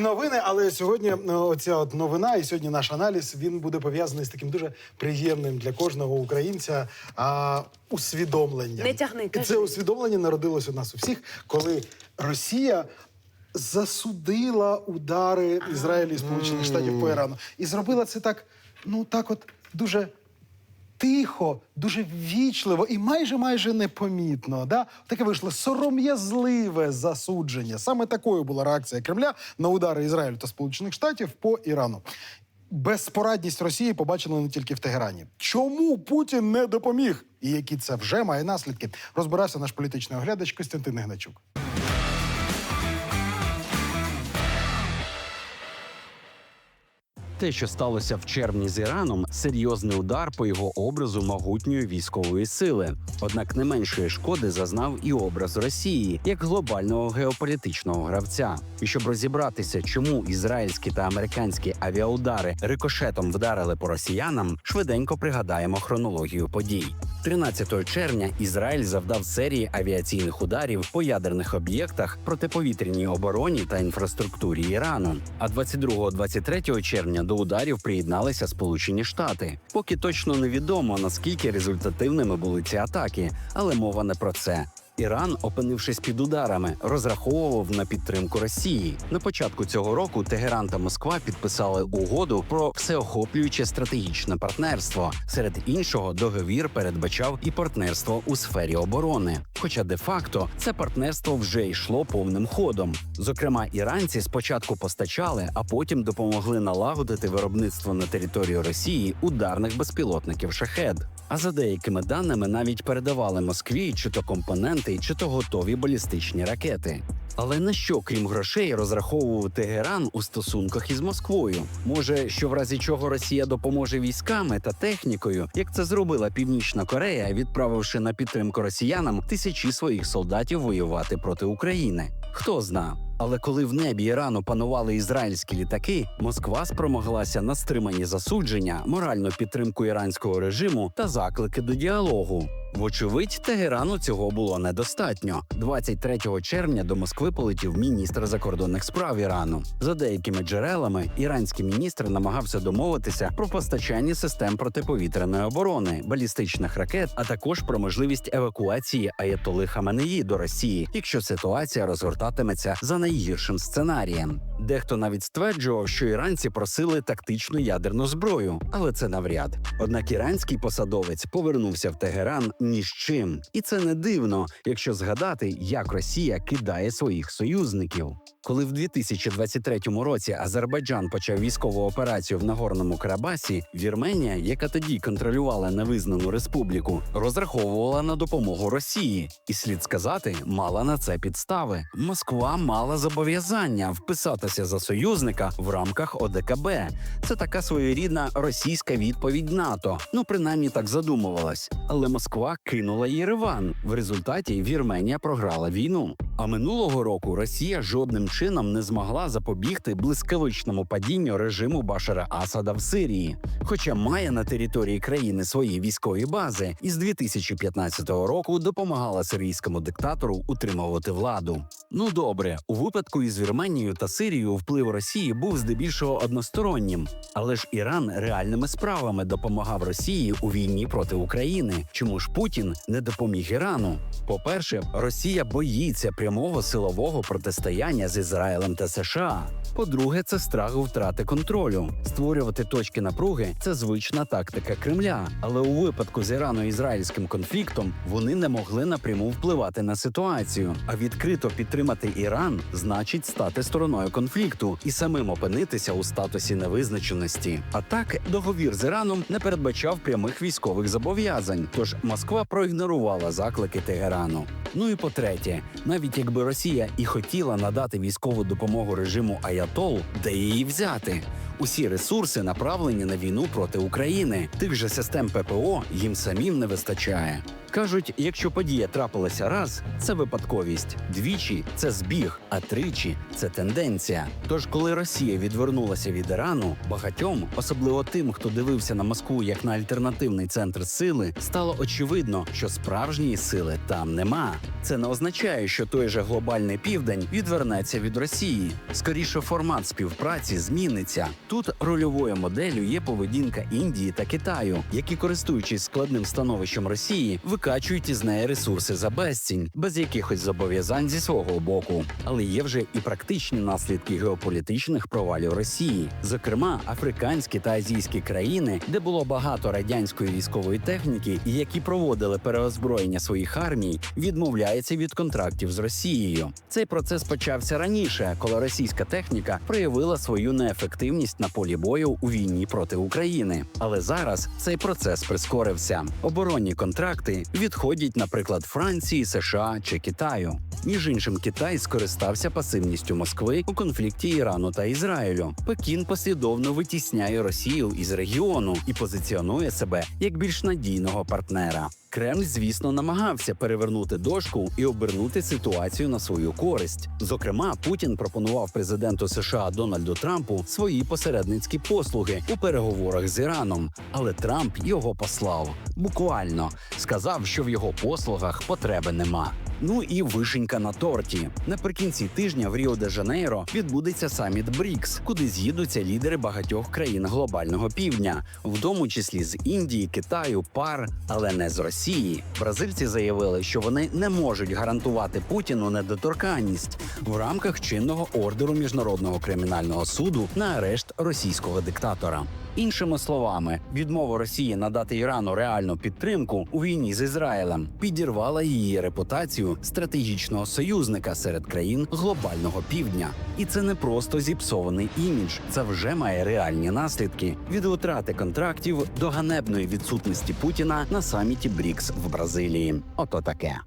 новини, але сьогодні е, оця от новина, і сьогодні наш аналіз він буде пов'язаний з таким дуже приємним для кожного українця а, усвідомленням. Не тягни, І кажи. це усвідомлення народилось у нас у всіх, коли Росія. Засудила удари Ізраїлю і Сполучених Штатів по Ірану. І зробила це так, ну так, от дуже тихо, дуже ввічливо і майже майже непомітно. Да? Таке вийшло сором'язливе засудження. Саме такою була реакція Кремля на удари Ізраїлю та Сполучених Штатів по Ірану. Безпорадність Росії побачили не тільки в Тегерані. Чому Путін не допоміг? І які це вже має наслідки? Розбирався наш політичний оглядач Костянтин Гначук. Те, що сталося в червні з Іраном, серйозний удар по його образу могутньої військової сили. Однак не меншої шкоди зазнав і образ Росії як глобального геополітичного гравця. І щоб розібратися, чому ізраїльські та американські авіаудари рикошетом вдарили по росіянам, швиденько пригадаємо хронологію подій. 13 червня Ізраїль завдав серії авіаційних ударів по ядерних об'єктах, протиповітряній обороні та інфраструктурі Ірану. А 22-23 червня до ударів приєдналися Сполучені Штати. Поки точно невідомо наскільки результативними були ці атаки, але мова не про це. Іран, опинившись під ударами, розраховував на підтримку Росії. На початку цього року Тегеран та Москва підписали угоду про всеохоплююче стратегічне партнерство. Серед іншого, договір передбачав і партнерство у сфері оборони. Хоча де-факто це партнерство вже йшло повним ходом. Зокрема, іранці спочатку постачали, а потім допомогли налагодити виробництво на території Росії ударних безпілотників шахед. А за деякими даними навіть передавали Москві чи то компоненти, чи то готові балістичні ракети. Але на що, крім грошей, розраховував Тегеран у стосунках із Москвою? Може, що в разі чого Росія допоможе військами та технікою, як це зробила Північна Корея, відправивши на підтримку росіянам тисячі своїх солдатів воювати проти України? Хто зна? Але коли в небі Ірану панували ізраїльські літаки, Москва спромоглася на стримані засудження, моральну підтримку іранського режиму та заклики до діалогу. Вочевидь, Тегерану цього було недостатньо. 23 червня до Москви полетів міністр закордонних справ Ірану. За деякими джерелами, іранський міністр намагався домовитися про постачання систем протиповітряної оборони, балістичних ракет, а також про можливість евакуації Аятоли Хаменеї до Росії, якщо ситуація розгортатиметься за найгіршим сценарієм. Дехто навіть стверджував, що іранці просили тактичну ядерну зброю, але це навряд. Однак іранський посадовець повернувся в Тегеран ні з чим, і це не дивно, якщо згадати, як Росія кидає своїх союзників. Коли в 2023 році Азербайджан почав військову операцію в Нагорному Карабасі, Вірменія, яка тоді контролювала невизнану республіку, розраховувала на допомогу Росії, і слід сказати, мала на це підстави. Москва мала зобов'язання вписатися за союзника в рамках ОДКБ. Це така своєрідна російська відповідь НАТО. Ну принаймні так задумувалась. Але Москва кинула Єреван. В результаті Вірменія програла війну. А минулого року Росія жодним чином не змогла запобігти блискавичному падінню режиму Башара Асада в Сирії, хоча має на території країни свої військові бази, і з 2015 року допомагала сирійському диктатору утримувати владу. Ну добре, у випадку із Вірменією та Сирією вплив Росії був здебільшого одностороннім, але ж Іран реальними справами допомагав Росії у війні проти України. Чому ж Путін не допоміг Ірану? По-перше, Росія боїться прямого силового протистояння з Ізраїлем та США. По-друге, це страх втрати контролю. Створювати точки напруги це звична тактика Кремля. Але у випадку з ірано-ізраїльським конфліктом вони не могли напряму впливати на ситуацію. А відкрито підтримати Іран значить стати стороною конфлікту і самим опинитися у статусі невизначеності. А так, договір з Іраном не передбачав прямих військових зобов'язань. Тож Москва проігнорувала заклики Тегерану. Ну і по-третє, навіть якби Росія і хотіла надати військову допомогу режиму Аятол, де її взяти? Усі ресурси направлені на війну проти України. Тих же систем ППО їм самим не вистачає. Кажуть, якщо подія трапилася раз, це випадковість, двічі це збіг, а тричі це тенденція. Тож, коли Росія відвернулася від Ірану, багатьом, особливо тим, хто дивився на Москву як на альтернативний центр сили, стало очевидно, що справжньої сили там нема. Це не означає, що той же глобальний південь відвернеться від Росії. Скоріше, формат співпраці зміниться. Тут рольовою моделлю є поведінка Індії та Китаю, які, користуючись складним становищем Росії, викачують із неї ресурси за безцінь, без якихось зобов'язань зі свого боку. Але є вже і практичні наслідки геополітичних провалів Росії, зокрема африканські та азійські країни, де було багато радянської військової техніки, і які проводили переозброєння своїх армій, відмовляються від контрактів з Росією. Цей процес почався раніше, коли російська техніка проявила свою неефективність на полі бою у війні проти України. Але зараз цей процес прискорився. Оборонні контракти відходять, наприклад, Франції, США чи Китаю. Між іншим, Китай скористався пасивністю Москви у конфлікті Ірану та Ізраїлю. Пекін послідовно витісняє Росію із регіону і позиціонує себе як більш надійного партнера. Кремль, звісно, намагався перевернути дошку і обернути ситуацію на свою користь. Зокрема, Путін пропонував президенту США Дональду Трампу свої посередницькі послуги у переговорах з Іраном, але Трамп його послав. Буквально сказав, що в його послугах потреби нема. Ну і вишенька на торті. Наприкінці тижня в Ріо де Жанейро відбудеться саміт БРІКС, куди з'їдуться лідери багатьох країн глобального півдня, в тому числі з Індії, Китаю, пар, але не з Росії. Бразильці заявили, що вони не можуть гарантувати Путіну недоторканність в рамках чинного ордеру міжнародного кримінального суду на арешт російського диктатора. Іншими словами, відмова Росії надати Ірану реальну підтримку у війні з Ізраїлем підірвала її репутацію стратегічного союзника серед країн глобального півдня. І це не просто зіпсований імідж, це вже має реальні наслідки від утрати контрактів до ганебної відсутності Путіна на саміті БРІКС в Бразилії. Ото таке.